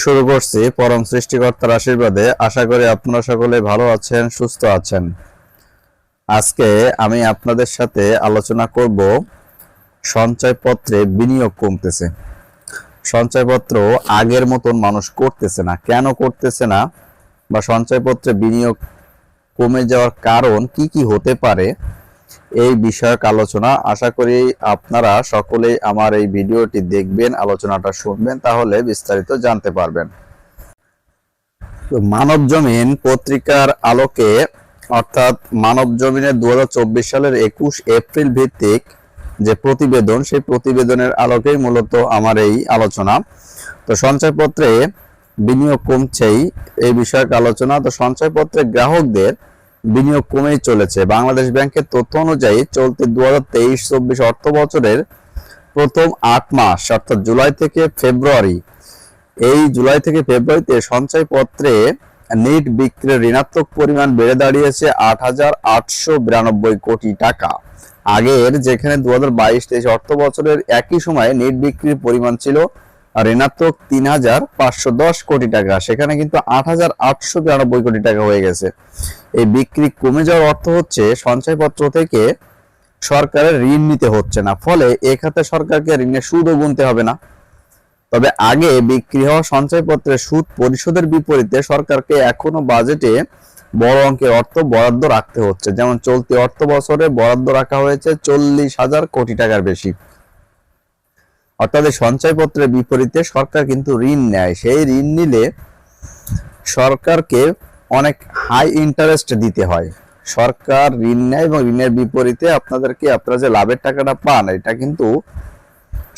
শুরু করছি পরম সৃষ্টিকর্তার আশীর্বাদে। আশা করি আপনারা সকলে ভালো আছেন, সুস্থ আছেন। আজকে আমি আপনাদের সাথে আলোচনা করব সঞ্চয়পত্রে বিনিয়োগ কমতেছে। সঞ্চয়পত্র আগের মতন মানুষ করতেছে না। কেন করতেছে না? বা সঞ্চয়পত্রে বিনিয়োগ কমে যাওয়ার কারণ কি কি হতে পারে? এই বিষয়ক আলোচনা। আশা করি আপনারা সকলেই আমার এই ভিডিওটি দেখবেন, আলোচনাটা শুনবেন, তাহলে বিস্তারিত জানতে পারবেন। মানব জমিন পত্রিকার আলোকে, অর্থাৎ মানব জমিনের দুহাজার চব্বিশ সালের একুশ এপ্রিল ভিত্তিক যে প্রতিবেদন, সেই প্রতিবেদনের আলোকেই মূলত আমার এই আলোচনা। তো সঞ্চয়পত্রে বিনিয়োগ কমছেই, এই বিষয়ক আলোচনা। তো সঞ্চয়পত্রে গ্রাহকদের বিনিয়োগ কমেই চলেছে। বাংলাদেশ ব্যাংকের তথ্য অনুযায়ী চলতি দু হাজার তেইশ চব্বিশ অর্থ বছরের প্রথম আট মাস, অর্থাৎ জুলাই থেকে ফেব্রুয়ারি, এই জুলাই থেকে ফেব্রুয়ারিতে সঞ্চয়পত্রে নিট বিক্রির ঋণাত্মক পরিমাণ বেড়ে দাঁড়িয়েছে আট হাজার আটশো বিরানব্বই কোটি টাকা। আগের যেখানে দু হাজার বাইশ তেইশ অর্থ বছরের একই সময়ে নেট বিক্রির পরিমাণ ছিল ঋণাত্মক তিন হাজার পাঁচশো দশ কোটি টাকা। সেখানে কিন্তু আট হাজার আটশো বিরানব্বই কোটি টাকা হয়ে গেছে। এই বিক্রি কমে যাওয়ার অর্থ হচ্ছে সঞ্চয়পত্র থেকে সরকারের ঋণ নিতে হচ্ছে না। ফলে এ খাতে সরকারকে ঋণের সুদও গুনতে হবে না। তবে আগে বিক্রি হওয়া সঞ্চয়পত্রের সুদ পরিশোধের বিপরীতে সরকারকে এখনও বাজেটে বড় অঙ্কের অর্থ বরাদ্দ রাখতে হচ্ছে। যেমন চলতি অর্থ বছরে বরাদ্দ রাখা হয়েছে চল্লিশ হাজার কোটি টাকার বেশি। অর্থাৎ সঞ্চয়পত্রের বিপরীতে সরকার কিন্তু ঋণ নেয়। সেই ঋণ নিলে সরকারকে অনেক হাই ইন্টারেস্ট দিতে হয়। সরকার ঋণ নেয় এবং ঋণের বিপরীতে আপনাদেরকে আপনারা যে লাভের টাকাটা পান, এটা কিন্তু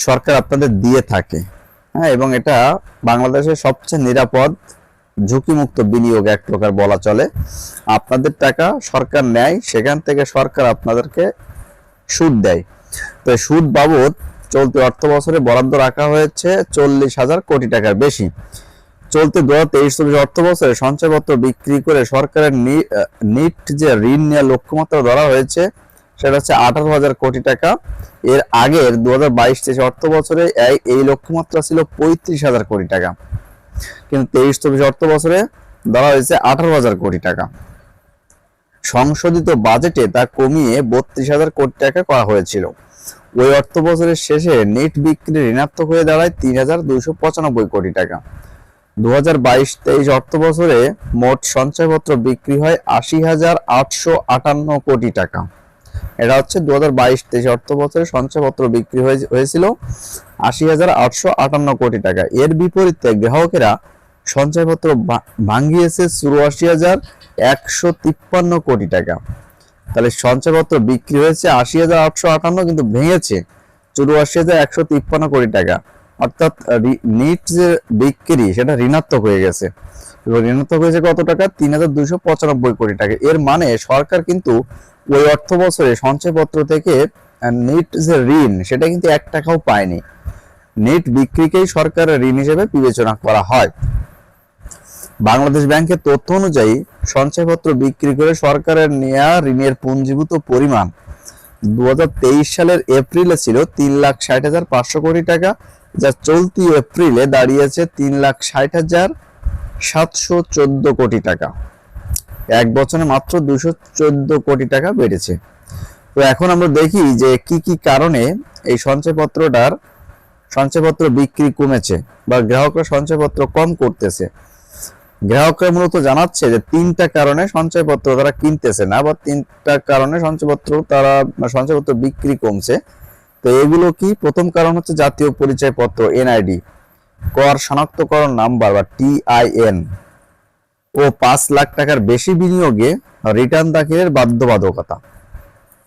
সরকার আপনাদের দিয়ে থাকে। হ্যাঁ এবং এটা বাংলাদেশের সবচেয়ে নিরাপদ, ঝুঁকিমুক্ত বিনিয়োগ এক প্রকার বলা চলে। আপনাদের টাকা সরকার নেয়, সেখান থেকে সরকার আপনাদেরকে সুদ দেয়। তো সুদ বাবদ চলতি অর্থ বছরে বরাদ্দ রাখা হয়েছে চল্লিশ হাজার কোটি টাকার বেশি। চলতি দু হাজার তেইশ চব্বিশ অর্থ বছরে সঞ্চয়পত্র বিক্রি করে সরকারের নিট যে ঋণ নেওয়ার লক্ষ্যমাত্রা ধরা হয়েছে, সেটা হচ্ছে আঠারো হাজার কোটি টাকা। এর আগের দু হাজার বাইশ তেইশ অর্থ বছরে এই লক্ষ্যমাত্রা ছিল পঁয়ত্রিশ হাজার কোটি টাকা। কিন্তু তেইশ চব্বিশ অর্থ বছরে ধরা হয়েছে আঠারো হাজার কোটি টাকা। সংশোধিত বাজেটে তা কমিয়ে বত্রিশ হাজার কোটি টাকা করা হয়েছিল। ওই অর্থ বছরের শেষে নেট বিক্রি ঋণাত্মক হয়ে দাঁড়ায় তিন হাজার দুইশো পঁচানব্বই কোটি টাকা। দু হাজার বাইশ তেইশ অর্থ বছরে মোট সঞ্চয়পত্র বিক্রি হয় আশি হাজার আটশো আটান্ন কোটি টাকা। এটা হচ্ছে দু হাজার বাইশ তেইশ অর্থ বছরে সঞ্চয়পত্র বিক্রি হয়ে- হয়েছিল আশি হাজার আটশো আটান্ন কোটি টাকা। এর বিপরীতে গ্রাহকেরা সঞ্চয়পত্র ভা- ভাঙ্গিয়েছে চুরাশি হাজার একশো তিপ্পান্ন কোটি টাকা। তাহলে সঞ্চয়পত্র বিক্রি হয়েছে আশি হাজার আটশো আটান্ন, কিন্তু ভেঙেছে চুরাশি হাজার একশো তিপ্পান্ন কোটি টাকা। অর্থাৎ নিট যে বিক্রি, সেটা ঋণাত্মক হয়ে গেছে। ঋণাত্মক হয়েছে কত টাকা? তিন হাজার দুইশো পঁচানব্বই কোটি টাকা। এর মানে সরকার কিন্তু ওই অর্থ বছরে সঞ্চয়পত্র থেকে নিট যে ঋণ, সেটা কিন্তু এক টাকাও পায়নি। নেট বিক্রিকেই সরকারের ঋণ হিসেবে বিবেচনা করা হয়। বাংলাদেশ ব্যাংকের তথ্য অনুযায়ী সঞ্চয়পত্র বিক্রি করে সরকারের নেয়া ঋণের পুঞ্জীভূত পরিমাণ দুই হাজার তেইশ সালের এপ্রিলে ছিল তিন লাখ ষাট হাজার পাঁচশো কোটি টাকা, যা চলতি এপ্রিলে দাঁড়িয়েছে তিন লাখ ষাট হাজার সাতশো চোদ্দ কোটি টাকা। এক বছরে মাত্র দুশো চোদ্দ কোটি টাকা বেড়েছে। তো এখন আমরা দেখি যে কি কি কারণে এই সঞ্চয়পত্রটার সঞ্চয়পত্র বিক্রি কমেছে বা গ্রাহকরা সঞ্চয়পত্র কম করতেছে। গ্রাহকরা মূলত জানাচ্ছে যে তিনটা কারণে সঞ্চয়পত্র তারা কিনতেছে না বা তিনটা কারণে সঞ্চয়পত্র তারা, সঞ্চয়পত্র বিক্রি কমছে। তো এগুলো কি? প্রথম কারণ হচ্ছে জাতীয় পরিচয়পত্র, এনআইডি। কর শনাক্তকরণ নাম্বার বা টিআইএন। ও পাঁচ লাখ টাকার বেশি বিনিয়োগে রিটার্ন দাখিলের বাধ্যবাধকতা।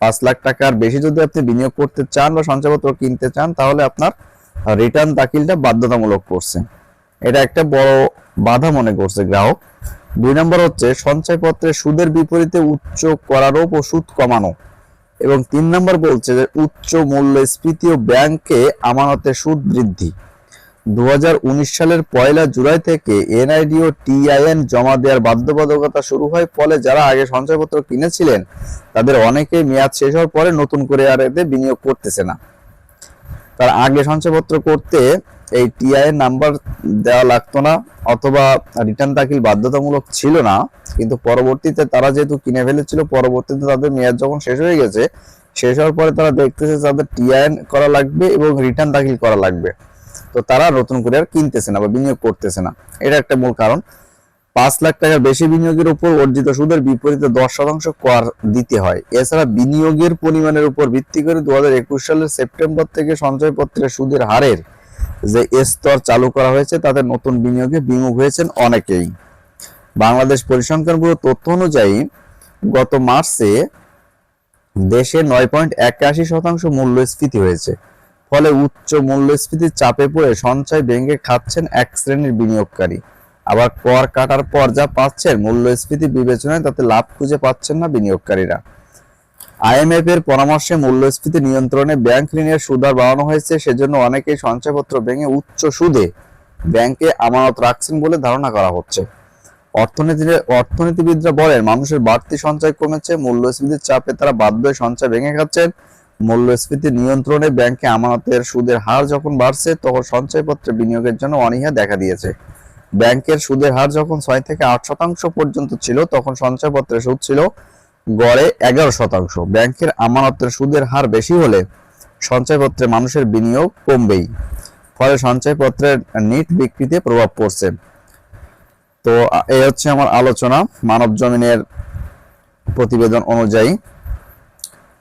পাঁচ লাখ টাকার বেশি যদি আপনি বিনিয়োগ করতে চান বা সঞ্চয়পত্র কিনতে চান, তাহলে আপনার রিটার্ন দাখিলটা বাধ্যতামূলক করছে। এটা একটা বড় বাধা মনে করছে গ্রাহক। দুই নম্বর হচ্ছে, সঞ্চয়পত্রে সুদের বিপরীতে উচ্চ করারোপ ও সুদ কমানো। এবং তিন নম্বর বলছে যে, উচ্চ মূল্যস্ফীতি ও ব্যাংকে আমানতের সুদ বৃদ্ধি। দু হাজার উনিশ সালের পয়লা জুলাই থেকে এনআইডি ও টিআইএন জমা দেওয়ার বাধ্যবাধকতা শুরু হয়, ফলে যারা আগে সঞ্চয়পত্র কিনেছিলেন, তাদের অনেকেই মেয়াদ শেষ হওয়ার পরে নতুন করে আর এতে বিনিয়োগ করতেছে না। তার আগে সঞ্চয়পত্র করতে এই টিআই নাম্বার দেওয়া লাগতো না, অথবা রিটার্ন দাখিল বাধ্যতামূলক ছিল না, কিন্তু পরবর্তীতে তারা যেহেতু কিনে ফেলেছিল, পরবর্তীতে তাদের মেয়াদ যখন শেষ হয়ে গেছে, শেষ হওয়ার পরে তারা দেখতেছে তাদের টিআইএন করা লাগবে এবং রিটার্ন দাখিল করা লাগবে। তো তারা নতুন করে আর কিনতেছে না বা বিনিয়োগ করতেছে না। এটা একটা মূল কারণ। পাঁচ লাখ টাকার বেশি বিনিয়োগের উপর অর্জিত সুদের বিপরীতে দশ শতাংশ কর দিতে হয়। এছাড়া বিনিয়োগের পরিমাণের উপর ভিত্তি করে দু হাজার একুশ সালের সেপ্টেম্বর থেকে সঞ্চয়পত্রের সুদের হারের যে স্তর চালু করা হয়েছে, তাতে নতুন বিনিয়োগে বিমুখ হয়েছেন অনেকেই। বাংলাদেশ পরিসংখ্যান ব্যুরো তথ্য অনুযায়ী, গত মার্চে দেশে নয় পয়েন্ট একাশি শতাংশ মূল্যস্ফীতি হয়েছে। ফলে উচ্চ মূল্যস্ফীতির চাপে পড়ে সঞ্চয় ব্যাংকে খাচ্ছেন এক শ্রেণির বিনিয়োগকারী। আবার কর কাটার পর যা পাচ্ছেন, মূল্যস্ফীতি বিবেচনায় তাতে লাভ খুঁজে পাচ্ছেন না বিনিয়োগকারীরা। আইএমএফ এর পরামর্শে মূল্যস্ফীতি নিয়ন্ত্রণে ব্যাংক ঋণের সুদহার বাড়ানো হয়েছে, সেজন্য অনেকেই সঞ্চয়পত্র ভেঙে উচ্চ সুদে ব্যাংকে আমানত রাখছেন বলে ধারণা করা হচ্ছে। অর্থনীতি অর্থনীতিবিদরা বলেন, মানুষের বাড়তি সঞ্চয় কমেছে, মূল্যস্ফীতির চাপে তারা বাধ্য হয়ে সঞ্চয় ভেঙে খাচ্ছেন। মূল্যস্ফীতি নিয়ন্ত্রণে ব্যাংকে আমানতের সুদের হার যখন বাড়ছে, তখন সঞ্চয়পত্রে বিনিয়োগের জন্য অনীহা দেখা দিয়েছে। ব্যাংকের সুদের হার যখন ছয় থেকে আট শতাংশ পর্যন্ত ছিল, তখন সঞ্চয়পত্রের সুদ ছিল গড়ে এগারো শতাংশ। ব্যাংকের আমানতের সুদের হার বেশি হলে সঞ্চয়পত্রে মানুষের বিনিয়োগ কমবেই। ফলে সঞ্চয়পত্রের নিট বিক্রিতে প্রভাব পড়ছে। তো, এই হচ্ছে আমার আলোচনা মানব জমিনের প্রতিবেদন অনুযায়ী।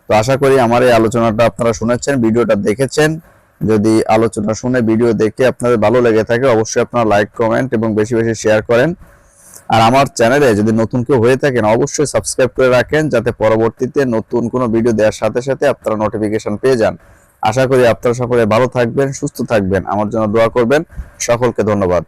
তো, আশা করি আমার এই আলোচনাটা আপনারা শুনেছেন, ভিডিওটা দেখেছেন। যদি আলোচনা শুনে ভিডিও দেখে আপনাদের ভালো লেগে থাকে, অবশ্যই আপনারা লাইক, কমেন্ট এবং বেশি বেশি শেয়ার করেন। আর আমার চ্যানেলে যদি নতুন কেউ হয়ে থাকেন, অবশ্যই সাবস্ক্রাইব করে রাখেন যাতে পরবর্তীতে নতুন কোনো ভিডিও দেওয়ার সাথে সাথে আপনারা নোটিফিকেশন পেয়ে যান। আশা করি আপনারা সকলে ভালো থাকবেন, সুস্থ থাকবেন। আমার জন্য দোয়া করবেন। সকলকে ধন্যবাদ।